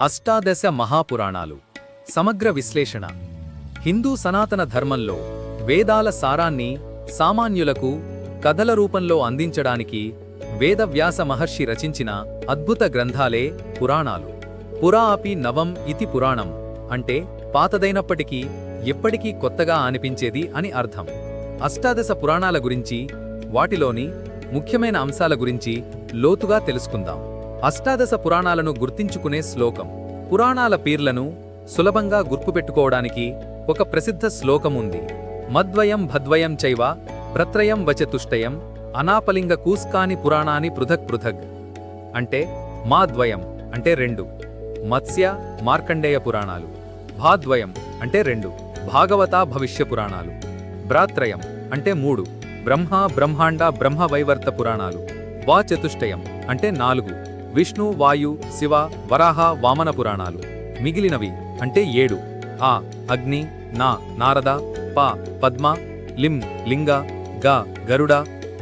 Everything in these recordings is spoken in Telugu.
అష్టాదశ మహాపురాణాలు. సమగ్ర విశ్లేషణ. హిందూ సనాతన ధర్మంలో వేదాల సారాన్ని సామాన్యులకు కథల రూపంలో అందించడానికి వేదవ్యాస మహర్షి రచించిన అద్భుత గ్రంథాలే పురాణాలు. పురా అపి నవం ఇతి పురాణం అంటే పాతదైనప్పటికీ ఎప్పటికీ కొత్తగా అనిపించేది అని అర్థం. అష్టాదశ పురాణాల గురించి వాటిలోని ముఖ్యమైన అంశాల గురించి లోతుగా తెలుసుకుందాం. అష్టాదశ పురాణాలను గుర్తించుకునే శ్లోకం. పురాణాల పీర్లను సులభంగా గుర్తుపెట్టుకోవడానికి ఒక ప్రసిద్ధ శ్లోకం ఉంది మద్వయం భద్వయం చైవ ప్రత్రయం వచతుష్టయం అనాపలింగ కూస్కాని పురాణాని పృథక్ పృథగ్. అంటే మా ద్వయం అంటే రెండు. మత్స్య మార్కండేయ పురాణాలు. భాద్వయం అంటే రెండు. భాగవత భవిష్య పురాణాలు. భ్రాత్రయం అంటే మూడు. బ్రహ్మ బ్రహ్మాండ బ్రహ్మ వైవర్త పురాణాలు. వా చతుష్టయం అంటే నాలుగు. విష్ణు వాయు శివ వరాహ వామన పురాణాలు. మిగిలినవి అంటే ఏడు. ఆ అగ్ని నా నారద ప పద్మ లిం లింగ గ గరుడ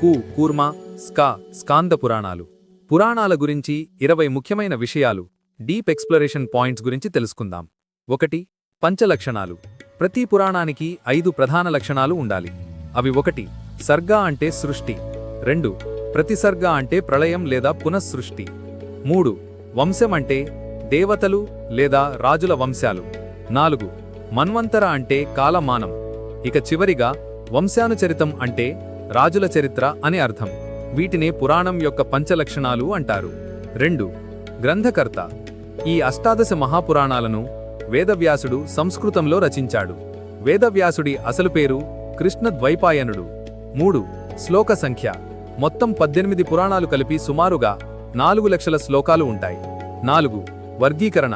కు కూర్మ స్క స్కాంద పురాణాలు. పురాణాల గురించి ఇరవై ముఖ్యమైన విషయాలు డీప్ ఎక్స్ప్లోరేషన్ పాయింట్స్ గురించి తెలుసుకుందాం. ఒకటి పంచలక్షణాలు. ప్రతి పురాణానికి ఐదు ప్రధాన లక్షణాలు ఉండాలి. అవి ఒకటి సర్గ అంటే సృష్టి. రెండు ప్రతిసర్గ అంటే ప్రళయం లేదా పునఃసృష్టి. మూడు వంశం అంటే దేవతలు లేదా రాజుల వంశాలు. నాలుగు మన్వంతర అంటే కాలమానం. ఇక చివరిగా వంశానుచరితం అంటే రాజుల చరిత్ర అని అర్థం. వీటినే పురాణం యొక్క పంచలక్షణాలు అంటారు. రెండు గ్రంథకర్త. ఈ అష్టాదశ మహాపురాణాలను వేదవ్యాసుడు సంస్కృతంలో రచించాడు. వేదవ్యాసుడి అసలు పేరు కృష్ణ ద్వైపాయనుడు మూడు శ్లోక సంఖ్య. మొత్తం పద్దెనిమిది పురాణాలు కలిపి సుమారుగా నాలుగు లక్షల శ్లోకాలు ఉంటాయి. నాలుగు వర్గీకరణ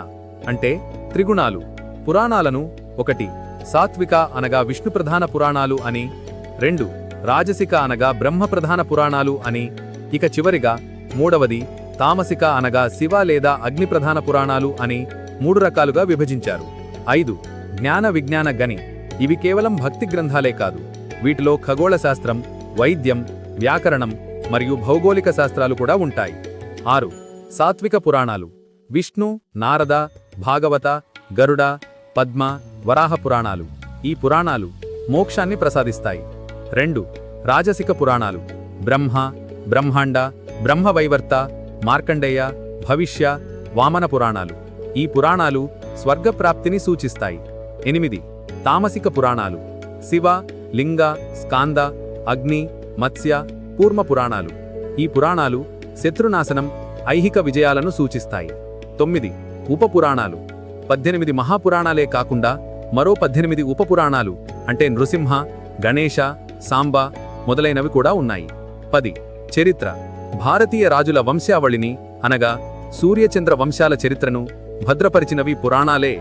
అంటే త్రిగుణాలు. పురాణాలను ఒకటి సాత్విక అనగా విష్ణు ప్రధాన పురాణాలు అని రెండు రాజసిక అనగా బ్రహ్మ ప్రధాన పురాణాలు అని ఇక చివరిగా మూడవది తామసిక అనగా శివ లేదా అగ్ని ప్రధాన పురాణాలు అని మూడు రకాలుగా విభజించారు. ఐదు జ్ఞాన విజ్ఞాన గని ఇవి కేవలం భక్తి గ్రంథాలే కాదు. వీటిలో ఖగోళ శాస్త్రం వైద్యం వ్యాకరణం మరియు భౌగోళిక శాస్త్రాలు కూడా ఉంటాయి. ఆరు. సాత్విక పురాణాలు. విష్ణు నారద భాగవత గరుడ పద్మ వరాహ పురాణాలు. ఈ పురాణాలు మోక్షాన్ని ప్రసాదిస్తాయి. రెండు. రాజసిక పురాణాలు. బ్రహ్మ బ్రహ్మాండ బ్రహ్మవైవర్త మార్కండేయ భవిష్య వామన పురాణాలు. ఈ పురాణాలు స్వర్గప్రాప్తిని సూచిస్తాయి. ఎనిమిది. తామసిక పురాణాలు. శివ లింగ స్కాంద అగ్ని మత్స్య కూర్మ పురాణాలు. ఈ పురాణాలు శత్రునాశనం ఐహిక విజయాలను సూచిస్తాయి. తొమ్మిది ఉపపురాణాలు. పద్దెనిమిది మహాపురాణాలే కాకుండా మరో పద్దెనిమిది ఉపపురాణాలు అంటే నృసింహ గణేశ సాంబ మొదలైనవి కూడా ఉన్నాయి. పది చరిత్ర. భారతీయ రాజుల వంశావళిని అనగా సూర్యచంద్ర వంశాల చరిత్రను భద్రపరిచినవి పురాణాలే.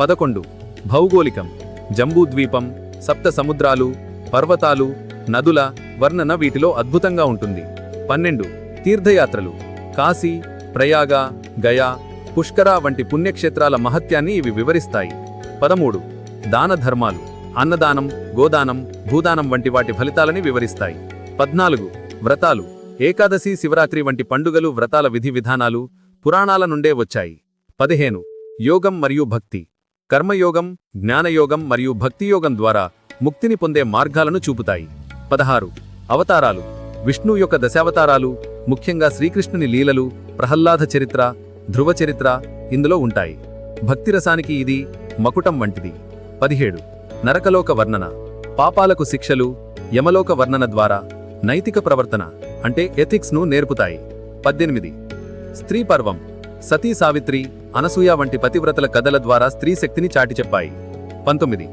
పదకొండు భౌగోళికం. జంబూద్వీపం సప్త సముద్రాలు పర్వతాలు నదుల వర్ణన వీటిలో అద్భుతంగా ఉంటుంది. పన్నెండు తీర్థయాత్రలు కాశీ ప్రయాగ గయా పుష్కర వంటి పుణ్యక్షేత్రాల మహత్యాన్ని ఇవి వివరిస్తాయి. పదమూడు దాన ధర్మాలు అన్నదానం గోదానం భూదానం వంటి వాటి ఫలితాలని వివరిస్తాయి. పద్నాలుగు వ్రతాలు ఏకాదశి శివరాత్రి వంటి పండుగలు వ్రతాల విధి విధానాలు పురాణాల నుండే వచ్చాయి. పదిహేను యోగం మరియు భక్తి కర్మయోగం జ్ఞానయోగం మరియు భక్తియోగం ద్వారా ముక్తిని పొందే మార్గాలను చూపుతాయి. పదహారు అవతారాలు విష్ణు యొక్క దశావతారాలు ముఖ్యంగా శ్రీకృష్ణుని లీలలు ప్రహ్లాద చరిత్ర ధ్రువ చరిత్ర ఇందులో ఉంటాయి. భక్తిరసానికి ఇది మకుటం వంటిది. పదిహేడు. నరకలోక వర్ణన. పాపాలకు శిక్షలు యమలోక వర్ణన ద్వారా నైతిక ప్రవర్తన అంటే ఎథిక్స్ను నేర్పుతాయి. పద్దెనిమిది. స్త్రీ పర్వం. సతీ సావిత్రి అనసూయ వంటి పతివ్రతల కథల ద్వారా స్త్రీ శక్తిని చాటి చెప్పాయి పంతొమ్మిది.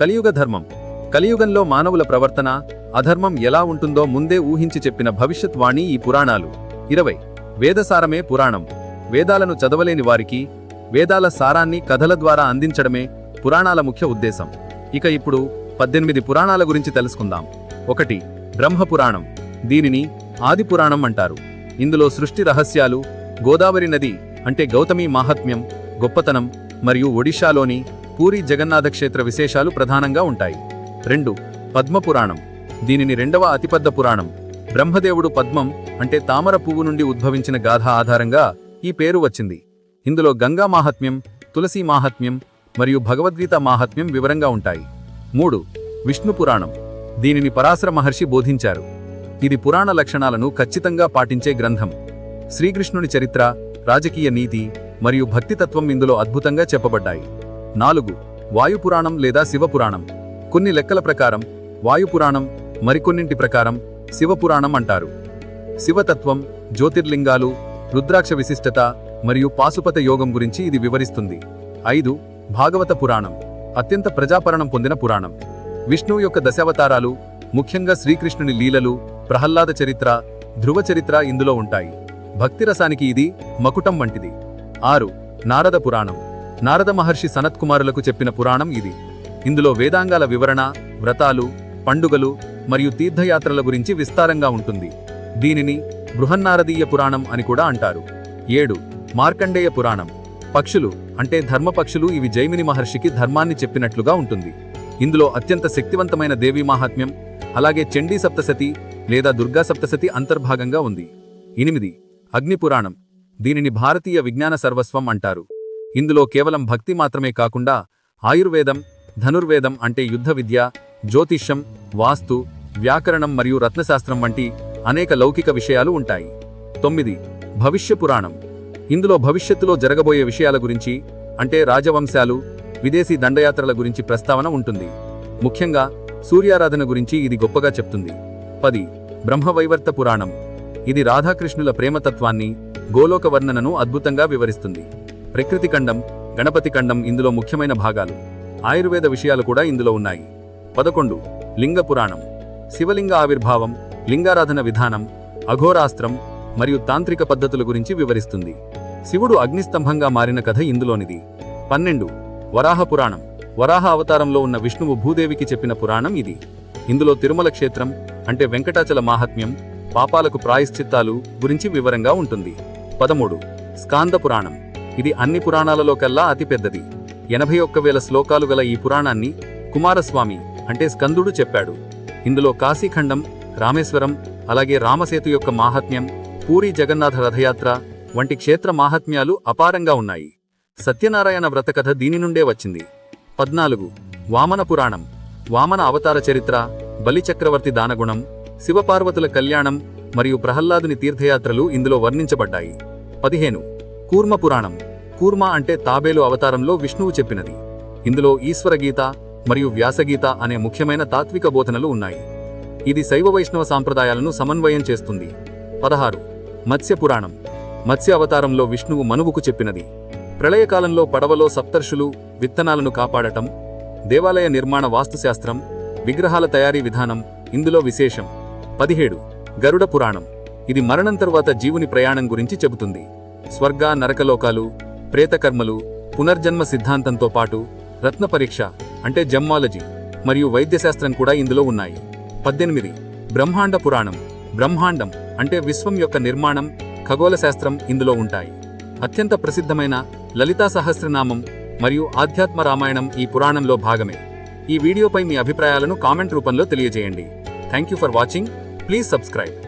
కలియుగ ధర్మం. కలియుగంలో మానవుల ప్రవర్తన అధర్మం ఎలా ఉంటుందో ముందే ఊహించి చెప్పిన భవిష్యత్ వాణి ఈ పురాణాలు. ఇరవై. వేదసారమే పురాణం. వేదాలను చదవలేని వారికి వేదాల సారాన్ని కథల ద్వారా అందించడమే పురాణాల ముఖ్య ఉద్దేశం. ఇక ఇప్పుడు పద్దెనిమిది పురాణాల గురించి తెలుసుకుందాం. ఒకటి బ్రహ్మపురాణం. దీనిని ఆదిపురాణం అంటారు. ఇందులో సృష్టి రహస్యాలు గోదావరి నది అంటే గౌతమి మాహాత్మ్యం గొప్పతనం మరియు ఒడిషాలోని పూరి జగన్నాథ క్షేత్ర విశేషాలు ప్రధానంగా ఉంటాయి. రెండు పద్మపురాణం. దీనిని రెండవ అతిపెద్ద పురాణం. బ్రహ్మదేవుడు పద్మం అంటే తామర పువ్వు నుండి ఉద్భవించిన గాథ ఆధారంగా ఈ పేరు వచ్చింది. ఇందులో గంగా మాహాత్మ్యం తులసి మాహాత్మ్యం మరియు భగవద్గీత మాహాత్మ్యం వివరంగా ఉంటాయి. మూడు విష్ణు పురాణం. దీనిని పరాశర మహర్షి బోధించారు. ఇది పురాణ లక్షణాలను ఖచ్చితంగా పాటించే గ్రంథం. శ్రీకృష్ణుని చరిత్ర రాజకీయ నీతి మరియు భక్తితత్వం ఇందులో అద్భుతంగా చెప్పబడ్డాయి. నాలుగు వాయుపురాణం లేదా శివపురాణం. కొన్ని లెక్కల ప్రకారం వాయుపురాణం మరికొన్నింటి ప్రకారం శివపురాణం అంటారు. శివతత్వం జ్యోతిర్లింగాలు రుద్రాక్ష విశిష్టత మరియు పాశుపత యోగం గురించి ఇది వివరిస్తుంది. ఐదు భాగవత పురాణం. అత్యంత ప్రజాపరణం పొందిన పురాణం. విష్ణువు యొక్క దశావతారాలు ముఖ్యంగా శ్రీకృష్ణుని లీలలు ప్రహ్లాద చరిత్ర ధ్రువ చరిత్ర ఇందులో ఉంటాయి. భక్తిరసానికి ఇది మకుటం వంటిది. ఆరు నారద పురాణం. నారద మహర్షి సనత్కుమారులకు చెప్పిన పురాణం ఇది. ఇందులో వేదాంగాల వివరణ వ్రతాలు పండుగలు మరియు తీర్థయాత్రల గురించి విస్తారంగా ఉంటుంది. దీనిని బృహన్నారదీయ పురాణం అని కూడా అంటారు. ఏడు. మార్కండేయ పురాణం. పక్షులు అంటే ధర్మపక్షులు ఇవి జైమిని మహర్షికి ధర్మాన్ని చెప్పినట్లుగా ఉంటుంది. ఇందులో అత్యంత శక్తివంతమైన దేవీ మహాత్మ్యం అలాగే చండీ సప్తశతి లేదా దుర్గా సప్తశతి అంతర్భాగంగా ఉంది. ఎనిమిది. అగ్ని పురాణం. దీనిని భారతీయ విజ్ఞాన సర్వస్వం అంటారు. ఇందులో కేవలం భక్తి మాత్రమే కాకుండా ఆయుర్వేదం ధనుర్వేదం అంటే యుద్ధ విద్య జ్యోతిష్యం వాస్తు వ్యాకరణం మరియు రత్నశాస్త్రం వంటి అనేక లౌకిక విషయాలు ఉంటాయి. తొమ్మిది. భవిష్య పురాణం. ఇందులో భవిష్యత్తులో జరగబోయే విషయాల గురించి అంటే రాజవంశాలు విదేశీ దండయాత్రల గురించి ప్రస్తావన ఉంటుంది. ముఖ్యంగా సూర్యారాధన గురించి ఇది గొప్పగా చెప్తుంది. పది. బ్రహ్మవైవర్త పురాణం. ఇది రాధాకృష్ణుల ప్రేమతత్వాన్ని గోలోక వర్ణనను అద్భుతంగా వివరిస్తుంది. ప్రకృతి ఖండం గణపతి ఖండం ఇందులో ముఖ్యమైన భాగాలు. ఆయుర్వేద విషయాలు కూడా ఇందులో ఉన్నాయి. పదకొండు. లింగ పురాణం. శివలింగ ఆవిర్భావం లింగారాధన విధానం అఘోరాస్త్రం మరియు తాంత్రిక పద్ధతుల గురించి వివరిస్తుంది. శివుడు అగ్నిస్తంభంగా మారిన కథ ఇందులోనిది. పన్నెండు. వరాహ పురాణం. వరాహ అవతారంలో ఉన్న విష్ణువు భూదేవికి చెప్పిన పురాణం ఇది. ఇందులో తిరుమల క్షేత్రం అంటే వెంకటాచల మాహాత్మ్యం పాపాలకు ప్రాయశ్చిత్తాలు గురించి వివరంగా ఉంటుంది. పదమూడు. స్కాంద పురాణం. ఇది అన్ని పురాణాలలో కల్లా అతిపెద్దది. ఎనభై ఒక్క వేల శ్లోకాలు గల ఈ పురాణాన్ని కుమారస్వామి అంటే స్కందుడు చెప్పాడు. ఇందులో కాశీఖండం రామేశ్వరం అలాగే రామసేతు యొక్క మాహాత్మ్యం పూరి జగన్నాథ రథయాత్ర వంటి క్షేత్ర మాహాత్మ్యాలు అపారంగా ఉన్నాయి. సత్యనారాయణ వ్రతకథ దీని నుండే వచ్చింది. పద్నాలుగు. వామన పురాణం. వామన అవతార చరిత్ర బలిచక్రవర్తి దానగుణం శివపార్వతుల కళ్యాణం మరియు ప్రహ్లాదుని తీర్థయాత్రలు ఇందులో వర్ణించబడ్డాయి. పదిహేను. కూర్మ పురాణం. కూర్మ అంటే తాబేలు అవతారంలో విష్ణువు చెప్పినది. ఇందులో ఈశ్వరగీత మరియు వ్యాసగీత అనే ముఖ్యమైన తాత్విక బోధనలు ఉన్నాయి. ఇది శైవ వైష్ణవ సాంప్రదాయాలను సమన్వయం చేస్తుంది. పదహారు. మత్స్య పురాణం మత్స్య అవతారంలో విష్ణువు మనువుకు చెప్పినది. ప్రళయకాలంలో పడవలో సప్తర్షులు విత్తనాలను కాపాడటం దేవాలయ నిర్మాణ వాస్తుశాస్త్రం విగ్రహాల తయారీ విధానం ఇందులో విశేషం. పదిహేడు. గరుడ పురాణం. ఇది మరణం తరువాత జీవుని ప్రయాణం గురించి చెబుతుంది. స్వర్గ నరకలోకాలు ప్రేతకర్మలు పునర్జన్మ సిద్ధాంతంతో పాటు రత్న పరీక్ష అంటే జమ్మాలజీ మరియు వైద్యశాస్త్రం కూడా ఇందులో ఉన్నాయి. పద్దెనిమిది. బ్రహ్మాండ పురాణం. బ్రహ్మాండం అంటే విశ్వం యొక్క నిర్మాణం ఖగోళ శాస్త్రం ఇందులో ఉంటాయి. అత్యంత ప్రసిద్ధమైన లలితా సహస్రనామం మరియు ఆధ్యాత్మ రామాయణం ఈ పురాణంలో భాగమే. ఈ వీడియోపై మీ అభిప్రాయాలను కామెంట్ రూపంలో తెలియజేయండి. Thank you for watching. Please subscribe.